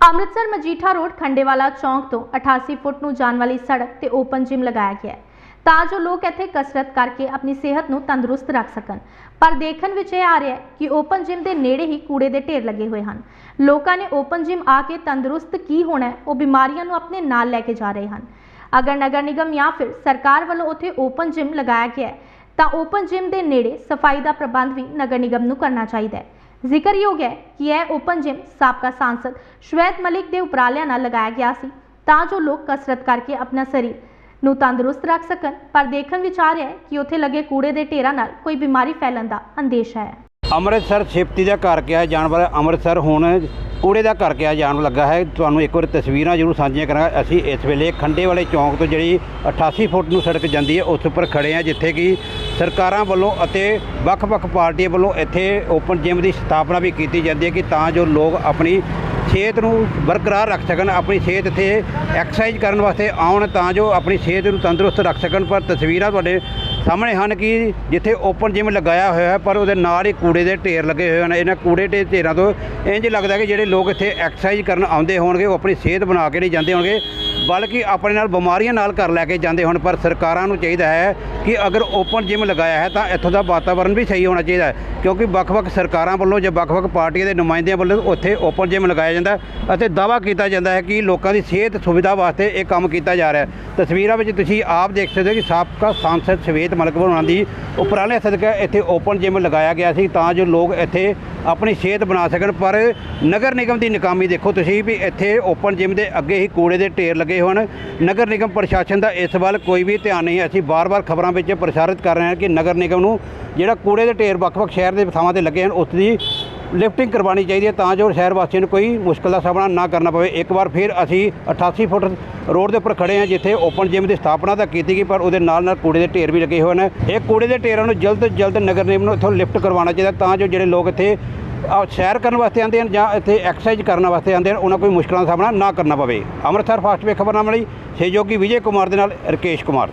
Amritsar Majitha road Khandewala ਚੌਂਕ ਤੋਂ 88 ਫੁੱਟ ਨੂੰ ਜਾਣ ਵਾਲੀ ਸੜਕ ਤੇ ਓਪਨ ਜਿਮ ਲਗਾਇਆ ਗਿਆ ਹੈ। ਤਾਂ ਜੋ ਲੋਕ ਇੱਥੇ ਕਸਰਤ ਕਰਕੇ ਆਪਣੀ ਸਿਹਤ ਨੂੰ ਤੰਦਰੁਸਤ ਰੱਖ ਸਕਣ। ਪਰ ਦੇਖਣ ਵਿੱਚ ਇਹ ਆ ਰਿਹਾ ਹੈ ਕਿ ਓਪਨ ਜਿਮ ਦੇ ਨੇੜੇ ਹੀ ਕੂੜੇ ਦੇ ਢੇਰ ਲੱਗੇ ਹੋਏ ਹਨ। ਲੋਕਾਂ ਨੇ ਓਪਨ ਜਿਮ ਆ ਕੇ ਤੰਦਰੁਸਤ ਕੀ ਹੋਣਾ ਉਹ ਬਿਮਾਰੀਆਂ ਨੂੰ ਆਪਣੇ ਨਾਲ ਲੈ ਕੇ ਜਾ ਰਹੇ ਹਨ। ਅਗਰ ਨਗਰ ਨਿਗਮ ਜਾਂ ਫਿਰ ਸਰਕਾਰ ਵੱਲੋਂ ਉੱਥੇ ਓਪਨ ਜਿਮ ਲਗਾਇਆ ਗਿਆ ਹੈ, ਤਾਂ ਓਪਨ ਜਿਮ ਦੇ ਨੇੜੇ ਸਫ਼ਾਈ ਦਾ ਪ੍ਰਬੰਧ ਵੀ ਨਗਰ ਨਿਗਮ ਨੂੰ ਕਰਨਾ ਚਾਹੀਦਾ ਹੈ। ਜ਼ਿਕਰਯੋਗ ਹੈ ਕਿ ਇਹ ਓਪਨ ਜਿਮ ਸਾਬਕਾ ਸਾਂਸਦ ਸ਼ਵੇਤ ਮਲਿਕ ਦੇ ਉਪਰਾਲਿਆਂ ਨਾਲ ਲਗਾਇਆ ਗਿਆ ਸੀ, ਤਾਂ ਜੋ ਲੋਕ ਕਸਰਤ ਕਰਕੇ ਆਪਣਾ ਸਰੀਰ ਨੂੰ ਤੰਦਰੁਸਤ ਰੱਖ ਸਕਣ, ਪਰ ਦੇਖਣ ਵਿੱਚ ਆ ਰਿਹਾ ਹੈ ਕਿ ਉੱਥੇ ਲੱਗੇ ਕੂੜੇ ਦੇ ਢੇਰਾਂ ਨਾਲ ਕੋਈ ਬਿਮਾਰੀ ਫੈਲਣ ਦਾ ਅੰਦੇਸ਼ਾ ਹੈ। ਅੰਮ੍ਰਿਤਸਰ ਸਿਫਤੀ ਦਾ ਘਰ ਕਿਹਾ ਜਾਣ ਵਾਲਾ ਅੰਮ੍ਰਿਤਸਰ ਹੁਣ ਕੂੜੇ ਦਾ ਘਰ ਕਿਹਾ ਜਾਣ ਲੱਗਾ ਹੈ। ਤੁਹਾਨੂੰ ਇੱਕ ਵਾਰ ਤਸਵੀਰਾਂ ਜ਼ਰੂਰ ਸਾਂਝੀਆਂ ਕਰਾਂਗਾ। ਅਸੀਂ ਇਸ ਵੇਲੇ ਖੰਡੇ ਵਾਲੇ ਚੌਂਕ ਤੋਂ ਜਿਹੜੀ 88 ਫੁੱਟ ਨੂੰ ਸੜਕ ਜਾਂਦੀ ਹੈ, ਉਸ ਉੱਪਰ ਖੜੇ ਆ ਜਿੱਥੇ ਕਿ ਸਰਕਾਰਾਂ ਵੱਲੋਂ ਅਤੇ ਵੱਖ-ਵੱਖ ਪਾਰਟੀਆਂ ਵੱਲੋਂ ਇੱਥੇ ਓਪਨ ਜਿਮ ਦੀ ਸਥਾਪਨਾ ਵੀ ਕੀਤੀ ਜਾਂਦੀ ਹੈ ਕਿ ਤਾਂ ਜੋ ਲੋਕ ਆਪਣੀ ਸਿਹਤ ਨੂੰ ਬਰਕਰਾਰ ਰੱਖ ਸਕਣ, ਆਪਣੀ ਸਿਹਤ ਇੱਥੇ ਐਕਸਰਸਾਈਜ਼ ਕਰਨ ਵਾਸਤੇ ਆਉਣ ਤਾਂ ਜੋ ਆਪਣੀ ਸਿਹਤ ਨੂੰ ਤੰਦਰੁਸਤ ਰੱਖ ਸਕਣ। ਪਰ ਤਸਵੀਰਾਂ ਤੁਹਾਡੇ ਸਾਹਮਣੇ ਹਨ ਕਿ ਜਿੱਥੇ ਓਪਨ ਜਿਮ ਲਗਾਇਆ ਹੋਇਆ ਹੈ, ਪਰ ਉਹਦੇ ਨਾਲ ਹੀ ਕੂੜੇ ਦੇ ਢੇਰ ਲੱਗੇ ਹੋਏ ਹਨ। ਇਹਨਾਂ ਕੂੜੇ ਦੇ ਢੇਰਾਂ ਤੋਂ ਇੰਜ ਲੱਗਦਾ ਕਿ ਜਿਹੜੇ ਲੋਕ ਇੱਥੇ ਐਕਸਰਸਾਈਜ਼ ਕਰਨ ਆਉਂਦੇ ਹੋਣਗੇ, ਉਹ ਆਪਣੀ ਸਿਹਤ ਬਣਾ ਕੇ ਨਹੀਂ ਜਾਂਦੇ ਹੋਣਗੇ। ਬਲਕਿ ਆਪਣੇ ਨਾਲ ਬਿਮਾਰੀਆਂ ਨਾਲ ਘਰ ਲੈ ਕੇ ਜਾਂਦੇ ਹੋਣ, ਪਰ ਸਰਕਾਰਾਂ ਨੂੰ ਚਾਹੀਦਾ ਹੈ ਕਿ ਅਗਰ ਓਪਨ ਜਿਮ ਲਗਾਇਆ ਹੈ ਤਾਂ ਇੱਥੋਂ ਦਾ ਵਾਤਾਵਰਣ ਵੀ ਸਹੀ ਹੋਣਾ ਚਾਹੀਦਾ ਹੈ, ਕਿਉਂਕਿ ਵੱਖ-ਵੱਖ ਸਰਕਾਰਾਂ ਵੱਲੋਂ ਜਾਂ ਵੱਖ-ਵੱਖ ਪਾਰਟੀਆਂ ਦੇ ਨੁਮਾਇੰਦਿਆਂ ਵੱਲੋਂ ਉੱਥੇ ਓਪਨ ਜਿਮ ਲਗਾਇਆ ਜਾਂਦਾ ਅਤੇ ਦਾਅਵਾ ਕੀਤਾ ਜਾਂਦਾ ਹੈ ਕਿ ਲੋਕਾਂ ਦੀ ਸਿਹਤ ਸੁਵਿਧਾ ਵਾਸਤੇ ਇਹ ਕੰਮ ਕੀਤਾ ਜਾ ਰਿਹਾ ਹੈ। ਤਸਵੀਰਾਂ ਵਿੱਚ ਤੁਸੀਂ ਆਪ ਦੇਖ ਸਕਦੇ ਹੋ ਕਿ ਸਾਬਕਾ ਸਾਂਸਦ ਸ਼ਵੇਤ ਮਲਕ ਬਣਾਉਣ ਦੀ ਉਪਰਾਲੇ ਸਦਕਾ ਇੱਥੇ ਓਪਨ ਜਿਮ ਲਗਾਇਆ ਗਿਆ ਸੀ ਤਾਂ ਜੋ ਲੋਕ ਇੱਥੇ ਆਪਣੀ ਸਿਹਤ ਬਣਾ ਸਕਣ, ਪਰ ਨਗਰ ਨਿਗਮ ਦੀ ਨਾਕਾਮੀ ਦੇਖੋ ਤੁਸੀਂ ਵੀ ਇੱਥੇ ਓਪਨ ਜਿਮ ਦੇ ਅੱਗੇ ਹੀ ਕੂੜੇ ਦੇ ਢੇਰ ਲੱਗੇ ਹੋਣ। ਨਗਰ ਨਿਗਮ ਪ੍ਰਸ਼ਾਸਨ ਦਾ ਇਸ ਵੱਲ ਕੋਈ ਵੀ ਧਿਆਨ ਨਹੀਂ ਹੈ। ਅਸੀਂ ਬਾਰ-ਬਾਰ ਖਬਰਾਂ ਵਿੱਚ ਪ੍ਰਸਾਰਿਤ ਕਰ ਰਹੇ ਹਾਂ ਕਿ ਨਗਰ ਨਿਗਮ ਨੂੰ ਜਿਹੜਾ ਕੂੜੇ ਦੇ ਢੇਰ ਵੱਖ-ਵੱਖ ਸ਼ਹਿਰ ਦੇ ਥਾਵਾਂ ਤੇ ਲੱਗੇ ਹਨ, ਉਸ ਦੀ ਲਿਫਟਿੰਗ ਕਰਵਾਉਣੀ ਚਾਹੀਦੀ ਹੈ ਤਾਂ ਜੋ ਸ਼ਹਿਰ ਵਾਸੀਆਂ ਨੂੰ ਕੋਈ ਮੁਸ਼ਕਲ ਦਾ ਸਾਹਮਣਾ ਨਾ ਕਰਨਾ ਪਵੇ। ਇੱਕ ਵਾਰ ਫਿਰ ਅਸੀਂ 88 ਫੁੱਟ ਰੋਡ ਦੇ ਉੱਪਰ ਖੜੇ ਹਾਂ, ਜਿੱਥੇ ਓਪਨ ਜਿਮ ਦੀ ਸਥਾਪਨਾ ਤਾਂ ਕੀਤੀ ਗਈ, ਪਰ ਉਹਦੇ ਨਾਲ ਨਾਲ ਕੂੜੇ ਦੇ ਢੇਰ ਵੀ ਲੱਗੇ ਹੋਏ ਨੇ। ਇਹ ਕੂੜੇ ਦੇ ਢੇਰਾਂ ਨੂੰ ਜਲਦ ਤੋਂ ਜਲਦ ਨਗਰ ਨਿਗਮ ਨੂੰ ਇੱਥੋਂ ਲਿਫਟ ਕਰਵਾਉਣਾ ਚਾਹੀਦਾ ਤਾਂ ਜੋ ਜਿਹੜੇ ਲੋਕ ਇੱਥੇ ਸੈਰ ਕਰਨ ਵਾਸਤੇ ਆਉਂਦੇ ਹਨ ਜਾਂ ਇੱਥੇ ਐਕਸਰਸਾਈਜ਼ ਕਰਨ ਵਾਸਤੇ ਆਉਂਦੇ ਹਨ, ਉਹਨਾਂ ਕੋਈ ਮੁਸ਼ਕਲਾਂ ਦਾ ਸਾਹਮਣਾ ਨਾ ਕਰਨਾ ਪਵੇ। ਅੰਮ੍ਰਿਤਸਰ ਫਾਸਟ ਵੇ ਖਬਰਨਾਮਾ ਲਈ ਸਹਿਯੋਗੀ ਵਿਜੇ ਕੁਮਾਰ ਦੇ ਨਾਲ ਰਕੇਸ਼ ਕੁਮਾਰ।